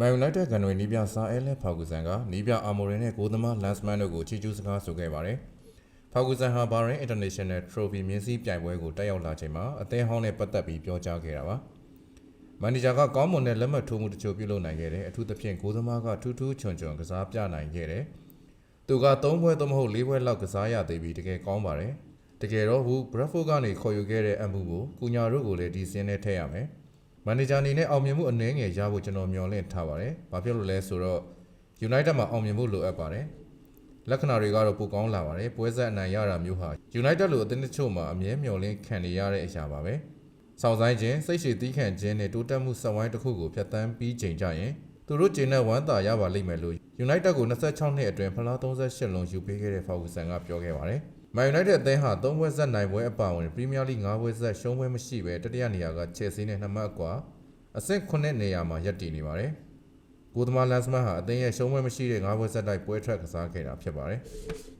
မန်ယူနိုက်တက်ကန်တွေနီးပြစာအဲလက်ဖောက်ကူဆန်ကနီးပြအာမိုရင်နဲ့ဂိုးသမားလန်စမန်တို့ကိုချီကျူးစကားဆိုခဲ့ပါတယ်။ဖောက်ကူဆန်ဟာဘာရင် International Trophy မြင်းစည်းပြိုင်ပွဲကိုတက်ရောက်လာချိန်မှာအသင်းဟောင်းနဲ့ပတ်သက်ပြီးပြောကြားခဲ့တာပါ။မန်နေဂျာကကောင်းမွန်တဲ့လက်မှတ်ထိုးမှုတချို့ပြုလုပ်နိုင်ခဲ့တယ်အထူးသဖြင့်ဂိုးသမားကထူးထူးချွန်ချွန်ကစားပြနိုင်ခဲ့တယ်။သူက၃ပွဲသို့မဟုတ်၄ပွဲလောက်ကစားရသေးပြီးတကယ်ကောင်းပါတယ်။တကယ်တော့ဟူဘရက်ဖို့ကနေခေါ်ယူခဲ့တဲ့အမှုကိုကုညာတို့ကိုလည်းဒီစင်းနဲ့ထည့်ရမယ်။ မန်နေဂျာအနေနဲ့အောင်မြင်မှုအနည်းငယ်ရဖို့ကျွန်တော်မျှော်လင့်ထားပါတယ်။ဘာဖြစ်လို့လဲဆိုတော့ United မှာအောင်မြင်ဖို့လိုအပ်ပါတယ်။လက္ခဏာတွေကတော့ပိုကောင်းလာပါတယ်။ပွဲဆက်အနိုင်ရတာမျိုးဟာ United လိုအသင်းတစ်ချို့မှာအမြဲမျှော်လင့်ခံနေရတဲ့အရာပါပဲ။ဆောင်းဆိုင်ခြင်းစိတ်ရှည်တီးခံခြင်းနဲ့တိုးတက်မှုစက်ဝိုင်းတစ်ခုကိုဖျက်ဆီးပြီးချိန်ကြရင်သူတို့ကျင်းနဲ့ဝမ်းသာရပါလိမ့်မယ်လို့ United ကို26နှစ်အတွင်းဖလား38လုံးယူပေးခဲ့တဲ့ Ferguson ကပြောခဲ့ပါတယ်။ Man United အသင်းဟာ3ပွဲဆက်နိုင်ပွဲအပါအဝင် Premier League 5ပွဲဆက်ရှုံးပွဲမရှိဘဲတတိယနေရာက Chelsea နဲ့2မှတ်အကွာအဆင့်9နေရာမှာရပ်တည်နေပါတယ်။ဂိုသမာလန်စမန်ဟာအသင်းရဲ့ရှုံးပွဲမရှိတဲ့၅ပွဲဆက်တိုက်ပွဲထွက်ကစားခဲ့တာဖြစ်ပါတယ်။